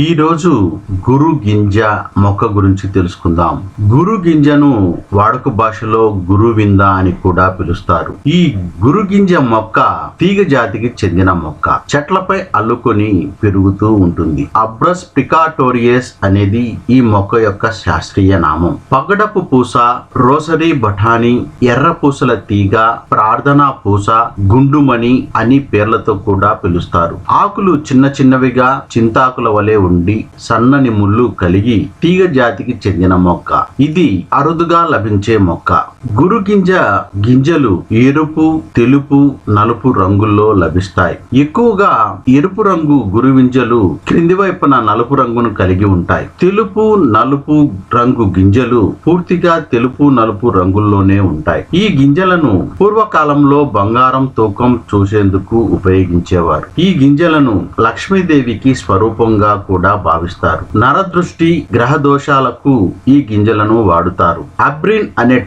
ఈ రోజు గురు గింజ మొక్క గురించి తెలుసుకుందాం. గురు గింజను వాడుక భాషలో గురువింద అని కూడా పిలుస్తారు. ఈ గురు గింజ మొక్క తీగ జాతికి చెందిన మొక్క. చెట్లపై అల్లుకొని పెరుగుతూ ఉంటుంది. అబ్రస్ పికాటోరియస్ అనేది ఈ మొక్క యొక్క శాస్త్రీయ నామం. పగడపు పూస రోసరీ బఠానీ ఎర్ర పూసల తీగ ప్రార్థనా పూస గుండుమణి అని పేర్లతో కూడా పిలుస్తారు. ఆకులు చిన్న చిన్నవిగా చింతాకుల వలె ఉండి సన్నని ముళ్ళు కలిగి తీగ జాతికి చెందిన మొక్క. ఇది అరుదుగా లభించే మొక్క. గురు గింజ గింజలు ఎరుపు తెలుపు నలుపు రంగుల్లో లభిస్తాయి. ఎక్కువగా ఎరుపు రంగు గురు గింజలు క్రింది వైపున నలుపు రంగును కలిగి ఉంటాయి. తెలుపు నలుపు రంగు గింజలు పూర్తిగా తెలుపు నలుపు రంగుల్లోనే ఉంటాయి. ఈ గింజలను పూర్వకాలంలో బంగారం తూకం చూసేందుకు ఉపయోగించేవారు. ఈ గింజలను లక్ష్మీదేవికి స్వరూపంగా కూడా భావిస్తారు. నరదృష్టి గ్రహ దోషాలకు ఈ గింజలను వాడుతారు. అబ్రిన్ అనే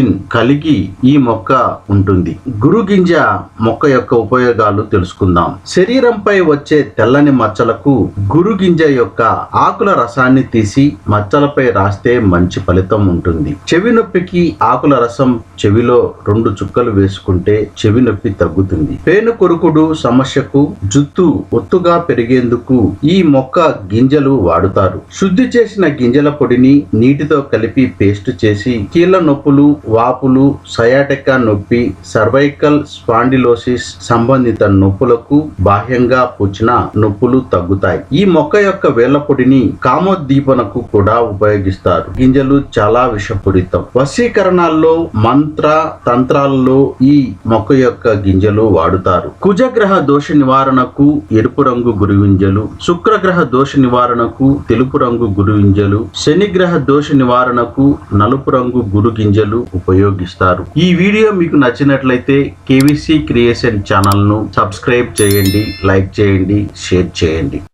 జిన్ కలిగి ఈ మొక్క ఉంటుంది. గురు గింజ మొక్క యొక్క ఉపయోగాలు తెలుసుకుందాం. శరీరంపై వచ్చే తెల్లని మచ్చలకు గురు గింజ యొక్క ఆకుల రసాన్ని తీసి మచ్చలపై రాస్తే మంచి ఫలితం ఉంటుంది. చెవి నొప్పికి ఆకుల రసం చెవిలో రెండు చుక్కలు వేసుకుంటే చెవి నొప్పి తగ్గుతుంది. పేను కొరుకుడు సమస్యకు జుత్తు ఒత్తుగా పెరిగేందుకు ఈ మొక్క గింజలు వాడుతారు. శుద్ధి చేసిన గింజల పొడిని నీటితో కలిపి పేస్ట్ చేసి కీళ్ళ నొప్పులు వాపులు సయాటెకా నొప్పి సర్వైకల్ స్పాండిలోసిస్ సంబంధిత నొప్పులకు బాహ్యంగా పూచిన నొప్పులు తగ్గుతాయి. ఈ మొక్క యొక్క వేళ్ళ పొడిని కామోద్దీపనకు కూడా ఉపయోగిస్తారు. గింజలు చాలా విషపూరితం. వశీకరణాల్లో మంత్ర తంత్రాల్లో ఈ మొక్క యొక్క గింజలు వాడుతారు. కుజగ్రహ దోష నివారణకు ఎరుపు రంగు గురుగింజలు శుక్రగ్రహ దోష నివారణకు తెలుపు రంగు గురువింజలు శనిగ్రహ దోష నివారణకు నలుపు రంగు గురు గింజలు ఉపయోగిస్తారు. ఈ వీడియో మీకు నచ్చినట్లయితే కేవీసీ క్రియేషన్ ఛానల్ను సబ్స్క్రైబ్ చేయండి లైక్ చేయండి షేర్ చేయండి.